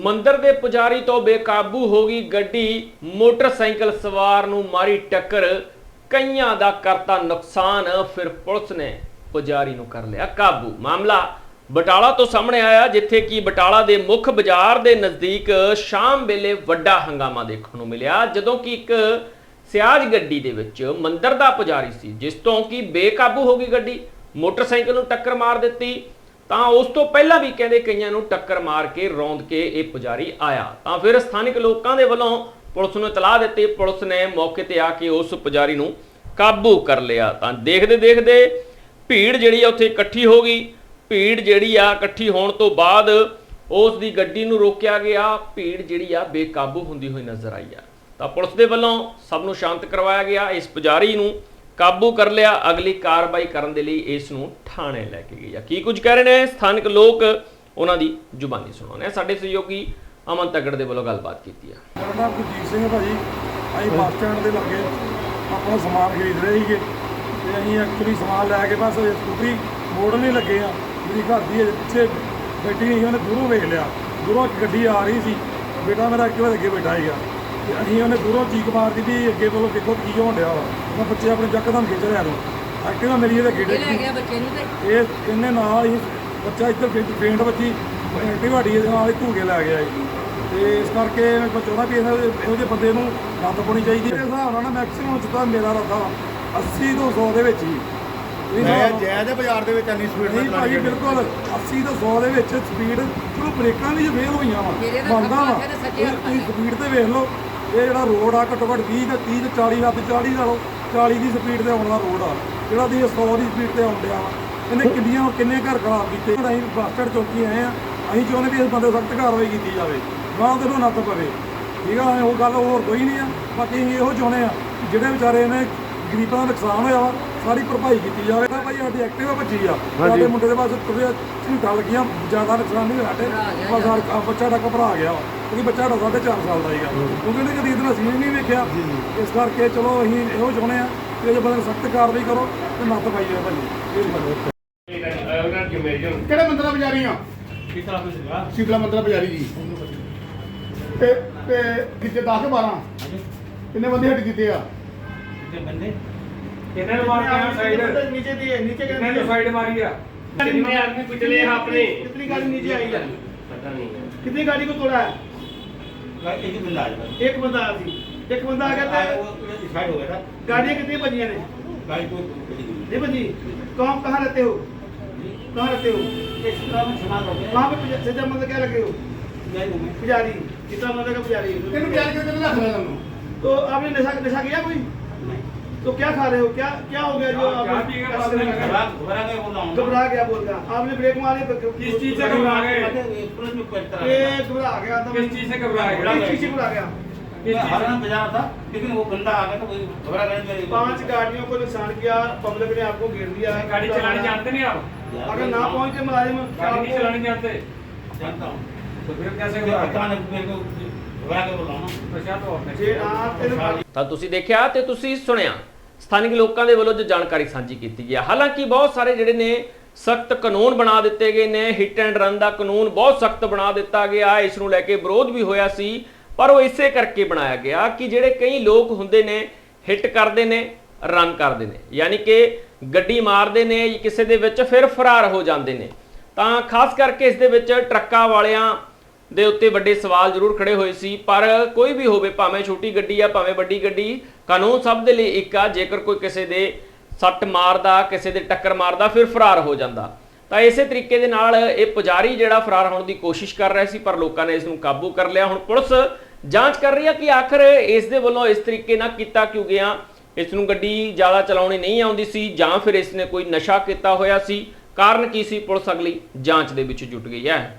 ਮੰਦਰ ਦੇ ਪੁਜਾਰੀ ਤੋਂ ਬੇਕਾਬੂ ਹੋ ਗਈ ਗੱਡੀ, ਮੋਟਰਸਾਈਕਲ ਸਵਾਰ ਨੂੰ ਮਾਰੀ ਟੱਕਰ। ਕਈਆਂ ਦਾ ਕਰਤਾ ਨੁਕਸਾਨ, ਫਿਰ ਪੁਲਿਸ ਨੇ ਪੁਜਾਰੀ ਨੂੰ ਕਰ ਲਿਆ ਕਾਬੂ। ਮਾਮਲਾ ਬਟਾਲਾ ਤੋਂ ਸਾਹਮਣੇ ਆਇਆ, ਜਿੱਥੇ ਕਿ ਬਟਾਲਾ ਦੇ ਮੁੱਖ ਬਾਜ਼ਾਰ ਦੇ ਨਜ਼ਦੀਕ ਸ਼ਾਮ ਵੇਲੇ ਵੱਡਾ ਹੰਗਾਮਾ ਦੇਖਣ ਨੂੰ ਮਿਲਿਆ, ਜਦੋਂ ਕਿ ਇੱਕ ਸਿਆਜ ਗੱਡੀ ਦੇ ਵਿੱਚ ਮੰਦਰ ਦਾ ਪੁਜਾਰੀ ਸੀ, ਜਿਸ ਤੋਂ ਕਿ ਬੇਕਾਬੂ ਹੋ ਗਈ ਗੱਡੀ। ਮੋਟਰਸਾਈਕਲ ਨੂੰ ਟੱਕਰ ਮਾਰ ਦਿੱਤੀ। ਤਾਂ ਉਸ ਤੋਂ ਪਹਿਲਾਂ ਵੀ ਕਹਿੰਦੇ ਕਈਆਂ ਨੂੰ ਟੱਕਰ ਮਾਰ ਕੇ ਰੌਂਦ ਕੇ ਇਹ ਪੁਜਾਰੀ ਆਇਆ। ਤਾਂ ਫਿਰ ਸਥਾਨਕ ਲੋਕਾਂ ਦੇ ਵੱਲੋਂ ਪੁਲਿਸ ਨੂੰ ਇਤਲਾਹ ਦਿੱਤੀ। ਪੁਲਿਸ ਨੇ ਮੌਕੇ ਤੇ ਆ ਕੇ ਉਸ ਪੁਜਾਰੀ ਨੂੰ ਕਾਬੂ ਕਰ ਲਿਆ। ਤਾਂ ਦੇਖਦੇ ਦੇਖਦੇ ਭੀੜ ਜਿਹੜੀ ਆ ਉੱਥੇ ਇਕੱਠੀ ਹੋ ਗਈ। ਭੀੜ ਜਿਹੜੀ ਆ ਇਕੱਠੀ ਹੋਣ ਤੋਂ ਬਾਅਦ ਉਸ ਦੀ ਗੱਡੀ ਨੂੰ ਰੋਕਿਆ ਗਿਆ। ਭੀੜ ਜਿਹੜੀ ਆ ਬੇਕਾਬੂ ਹੁੰਦੀ ਹੋਈ ਨਜ਼ਰ ਆਈ ਆ। ਤਾਂ ਪੁਲਿਸ ਦੇ ਵੱਲੋਂ ਸਭ ਨੂੰ ਸ਼ਾਂਤ ਕਰਵਾਇਆ ਗਿਆ। ਇਸ ਪੁਜਾਰੀ ਨੂੰ ਕਾਬੂ ਕਰ ਲਿਆ ਅਗਲੀ ਕਾਰਵਾਈ ਕਰਨ ਦੇ ਲਈ ਇਸ ਨੂੰ ਥਾਣੇ ਲੈ ਕੇ ਗਈ ਆ। ਕੀ ਕੁਝ ਕਹਿ ਰਹੇ ਨੇ? ਸਥਾਨਕ ਲੋਕ ਉਹਨਾਂ ਦੀ ਜ਼ੁਬਾਨੀ ਸੁਣਾਉਂਦੇ ਆ। ਸਾਡੇ ਸਹਿਯੋਗੀ ਅਮਨ ਤਗੜ ਦੇ ਵੱਲੋਂ ਗੱਲਬਾਤ ਕੀਤੀ ਆ। ਮੇਰਾ ਨਾਮ ਗੁਰਜੀਤ ਸਿੰਘ ਹੈ ਭਾਜੀ। ਅਸੀਂ ਬੱਸ ਸਟੈਂਡ ਦੇ ਲਾਗੇ ਆਪਣਾ ਸਮਾਨ ਖਰੀਦ ਰਹੇ ਸੀਗੇ। ਤੇ ਅਸੀਂ ਐਕਚੁਅਲੀ ਸਮਾਨ ਲੈ ਕੇ ਬਸ ਇਹ ਸਕੂਟਰੀ ਮੋੜਨ ਨਹੀਂ ਲੱਗੇ ਆ। ਮੇਰੀ ਘਰ ਦੀ ਅਜੇ ਪਿੱਛੇ ਬੈਠੀ ਨਹੀਂ ਸੀ, ਉਹਨੇ ਦੂਰੋਂ ਵੇਖ ਲਿਆ। ਦੂਰੋਂ ਇੱਕ ਗੱਡੀ ਆ ਰਹੀ ਸੀ। ਬੇਟਾ ਮੇਰਾ ਐਕਟਿਵਾ ਦੇ ਅੱਗੇ ਬੈਠਾ ਸੀਗਾ। ਅਸੀਂ ਉਹਨੇ ਦੂਰੋਂ ਚੀਕ ਮਾਰਦੀ ਵੀ ਅੱਗੇ ਵੱਲੋਂ ਦੇਖੋ ਕੀ ਹੋਣ ਡਿਆ ਵਾ। ਮੈਂ ਬੱਚੇ ਆਪਣੇ ਚੱਕਦਮ ਖਿੱਚ ਰਿਹਾ ਨੂੰ ਐਕਟਿਵਾ ਮੇਰੀ ਇਹਦੇ ਇਹ ਲੈ ਗਿਆ ਬੱਚੇ ਨੂੰ ਤੇ? ਇਹ ਇਹਨੇ ਨਾਲ ਹੀ ਬੱਚਾ ਇੱਧਰ ਪੇਂਟ ਪੇਂਟ ਵੱਜੀ ਢਿਵਾੜੀ ਦੇ ਨਾਲ ਹੀ ਧੂਗੇ ਲੈ ਗਿਆ ਜੀ। ਤੇ ਇਸ ਕਰਕੇ ਮੈਂ ਚਾਹੁੰਦਾ ਵੀ ਇਹੋ ਜਿਹੇ ਬੰਦੇ ਨੂੰ ਨੱਥ ਪਾਉਣੀ ਚਾਹੀਦੀ। ਹੈ ਹਿਸਾਬ ਨਾਲ ਨਾ ਮੈਕਸਿਮਮ ਜਿੱਦਾਂ ਮੇਰਾ ਰੱਦਾ 80 ਤੋਂ 100 ਦੇ ਵਿੱਚ ਹੀ। ਇਹ ਮੈਂ ਜਾਇਜ਼ ਬਾਜ਼ਾਰ ਦੇ ਵਿੱਚ ਇੰਨੀ ਸਪੀਡ ਨਹੀਂ ਭਾਈ ਬਿਲਕੁਲ 80 ਤੋਂ 100 ਦੇ ਵਿੱਚ ਸਪੀਡ ਚਲੋ ਬ੍ਰੇਕਾਂ ਵੀ ਫੇਲ ਹੋਈਆਂ ਵਾ। ਮੇਰੇ ਬਣਦਾ ਵਾ। ਤੁਸੀਂ ਸਪੀਡ ਤੇ ਵੇਖ ਲਓ। ਇਹ ਜਿਹੜਾ ਰੋਡ ਆ ਘੱਟੋ ਘੱਟ 20 ਤੇ 30 ਤੇ 40 ਹੱਦ 40 ਨਾਲੋਂ 40 ਦੀ ਸਪੀਡ ਤੇ ਆਉਣ ਦਾ ਰੋਡ ਆ। ਜਿਹੜਾ ਦੀ 100 ਦੀ ਸਪੀਡ ਤੇ ਆਉਣ ਡਿਆ ਵਾ। ਇਹਨੇ ਕਿੰਨੀਆਂ ਕਿੰਨੇ ਘਰ ਖਰਾਬ ਕੀਤੇ? ਅਸੀਂ ਬੱਸ ਸਟੈਂਡ ਚੌਕੀ ਆਏ ਆ। ਅਸੀਂ ਚਾਹੁੰਦੇ ਵੀ ਇਸ ਬੰਦੇ ਸਖਤ ਕਾਰਵਾਈ ਕੀਤੀ ਜਾਵੇ। ਨਾ ਉਹਦੇ ਨੂੰ ਨੱਥ ਪਵੇ। ਠੀਕ ਆ ਉਹ ਗੱਲ ਹੋਰ ਕੋਈ ਨਹੀਂ ਆ। ਬਾਕੀ ਅਸੀਂ ਇਹੋ ਚਾਹੁੰਦੇ ਆ ਜਿਹੜੇ ਵਿਚਾਰੇ ਨੇ ਗਰੀਬਾਂ ਦਾ ਨੁਕਸਾਨ ਹੋਇਆ ਵਾ ਸਾਰੀ ਭਰਪਾਈ ਕੀਤੀ ਜਾਵੇ। ਤਾਂ ਭਾਈ ਸਾਡੀ ਐਕਟਿਵਾ ਭੱਜੀ ਆ। ਸਾਡੇ ਮੁੰਡੇ ਦੇ ਬਸ ਤੁਰੇ ਝੂਟਾਂ ਲੱਗੀਆਂ ਜ਼ਿਆਦਾ ਨੁਕਸਾਨ ਨਹੀਂ ਹੋਇਆ ਸਾਡੇ। ਬਸ ਸਾਡਾ ਬੱਚਾ ਦਾ ਘਬਰਾ ਗਿਆ ਵਾ। ਕਿਉਂਕਿ ਬੱਚਾ ਸਾਡਾ ਸਾਢੇ ਚਾਰ ਸਾਲ ਦਾ ਸੀਗਾ ਕਿਉਂਕਿ ਉਹਨੇ ਕਦੀ ਇਤਨਾ ਸੀਨ ਨਹੀਂ ਵੇਖਿਆ ਇਸ ਕਰਕੇ ਚਲੋ ਅਸੀਂ ਇਹੋ ਚਾਹੁੰਦੇ ਆ ਕਿ ਜੇ ਬੰਦੇ ਸਖਤ ਕਾਰਵਾਈ ਕਰੋ ਤੇ ਨੱਥ ਪਾਈ ਜਾਵੇ ਭਾਈ ਇਹ ਬੰਦੇ ਕਿਹੜੇ ਮੰਦਰਾਂ ਬਾਜ਼ਾਰੀ ਆ ਸ਼ੀਤਲਾ ਮੰਦਰਾਂ ਬਾਜ਼ਾਰੀ ਜੀ ਤੇ ਤੇ ਕਿਤੇ 10 12 ਕਿੰਨੇ ਬੰਦੇ ਹੱਟ ਕੀਤੇ ਆ ਕਿੰਨੇ ਨੂੰ ਮਾਰ ਕੇ ਸਾਈਡ ਨੀਚੇ ਦੀ ਹੈ, ਨੀਚੇ ਕਿੰਨੇ ਨੂੰ ਸਾਈਡ ਮਾਰੀ ਆ कितने आदमी पिछले आपने कितनी गाड़ी नीचे आई है ਪਤਾ ਨਹੀਂ कितनी गाड़ी को तोड़ा है एक ही बंदा आया एक बंदा आया थी एक बंदा आ गया था था वो डिसाइड हो गया था गाड़ियाँ कितनी बजियां ने गाड़ी को चली गई नहीं बजी कहाँ कहाँ रहते हो कहाँ रहते हो एक काम समाज हो गया वहाँ पे पुजा- सजा मतलब क्या लगे हो नहीं नहीं पुजारी कितना मतलब का पुजारी तेरे प्यार के कितने रख रहा तुम तो आपने नशा नशा किया कोई तो क्या खा रहे हो क्या क्या हो गया जो क्या आप पी के बात कर रहे घबरा घबरा के बोल रहा हूँ घबरा गया बोल रहा आपने ब्रेक मारे तो किस चीज से घबरा गए पुलिस में पलट ये रहा घबरा गया था किस चीज से घबरा घबरा गए किस चीज से घबरा गया किस चीज हरियाणा बाजार था लेकिन वो बंदा आ गया था वही घबरा गया मेरे पांच गाड़ियों को नुकसान किया पब्लिक ने आपको घेर दिया से गाड़ी चलानी जानते नहीं आप अगर ना पहुंचे मुलाजिम गाड़ी नहीं चलानी जानते जानता हूँ तो फिर कैसे मैं घबरा पता गए नहीं मेरे को घबरा के बोल रहा हूँ ना तो क्या तो आपने जे आप तेरे ਤਾਂ ਤੁਸੀਂ ਦੇਖਿਆ ਤੇ ਤੁਸੀਂ ਸੁਣਿਆ ਸਥਾਨਿਕ ਲੋਕਾਂ ਦੇ ਵੱਲੋਂ ਜੋ ਜਾਣਕਾਰੀ ਸਾਂਝੀ ਕੀਤੀ ਗਈ ਹੈ। ਹਾਲਾਂਕਿ ਬਹੁਤ ਸਾਰੇ ਜਿਹੜੇ ਨੇ ਸਖਤ ਕਾਨੂੰਨ ਬਣਾ ਦਿੱਤੇ ਗਏ ਨੇ ਹਿੱਟ ਐਂਡ ਰਨ ਦਾ ਕਾਨੂੰਨ ਬਹੁਤ ਸਖਤ ਬਣਾ ਦਿੱਤਾ ਗਿਆ, ਇਸ ਨੂੰ ਲੈ ਕੇ ਵਿਰੋਧ ਵੀ ਹੋਇਆ ਸੀ, ਪਰ ਉਹ ਇਸੇ ਕਰਕੇ ਬਣਾਇਆ ਗਿਆ ਕਿ ਜਿਹੜੇ ਕਈ ਲੋਕ ਹੁੰਦੇ ਨੇ ਹਿੱਟ ਕਰਦੇ ਨੇ ਰਨ ਕਰਦੇ ਨੇ। ਯਾਨੀ ਕਿ ਗੱਡੀ ਮਾਰਦੇ ਨੇ ਕਿਸੇ ਦੇ ਵਿੱਚ ਫਿਰ ਫਰਾਰ ਹੋ ਜਾਂਦੇ ਨੇ। ਤਾਂ ਖਾਸ ਕਰਕੇ ਇਸ ਦੇ ਵਿੱਚ ਟਰੱਕਾਂ ਵਾਲਿਆਂ ਦੇ ਉੱਤੇ ਵੱਡੇ ਸਵਾਲ ਜ਼ਰੂਰ ਖੜੇ ਹੋਏ ਸੀ, ਪਰ ਕੋਈ ਵੀ ਹੋਵੇ, ਭਾਵੇਂ ਛੋਟੀ ਗੱਡੀ ਆ, ਭਾਵੇਂ ਵੱਡੀ ਗੱਡੀ, ਕਾਨੂੰਨ ਸਭ ਦੇ ਲਈ ਇੱਕ ਆ, ਜੇਕਰ ਕੋਈ ਕਿਸੇ ਦੇ ਸੱਟ ਮਾਰਦਾ, ਕਿਸੇ ਦੇ ਟੱਕਰ ਮਾਰਦਾ, ਫਿਰ ਫਰਾਰ ਹੋ ਜਾਂਦਾ। ਤਾਂ ਇਸੇ ਤਰੀਕੇ ਦੇ ਨਾਲ ਇਹ ਪੁਜਾਰੀ ਜਿਹੜਾ ਫਰਾਰ ਹੋਣ ਦੀ ਕੋਸ਼ਿਸ਼ ਕਰ ਰਿਹਾ ਸੀ, ਪਰ ਲੋਕਾਂ ਨੇ ਇਸ ਨੂੰ ਕਾਬੂ ਕਰ ਲਿਆ। ਹੁਣ ਪੁਲਿਸ ਜਾਂਚ ਕਰ ਰਹੀ ਹੈ ਕਿ ਆਖਰ ਇਸ ਦੇ ਵੱਲੋਂ ਇਸ ਤਰੀਕੇ ਨਾਲ ਕੀਤਾ ਕਿਉਂ ਗਿਆ? ਇਸ ਨੂੰ ਗੱਡੀ ਜ਼ਿਆਦਾ ਚਲਾਉਣੀ ਨਹੀਂ ਆਉਂਦੀ ਸੀ, ਜਾਂ ਫਿਰ ਇਸ ਨੇ ਕੋਈ ਨਸ਼ਾ ਕੀਤਾ ਹੋਇਆ ਸੀ? ਕਾਰਨ ਕੀ ਸੀ? ਪੁਲਿਸ ਅਗਲੀ ਜਾਂਚ ਦੇ ਵਿੱਚ ਜੁਟ ਗਈ ਹੈ।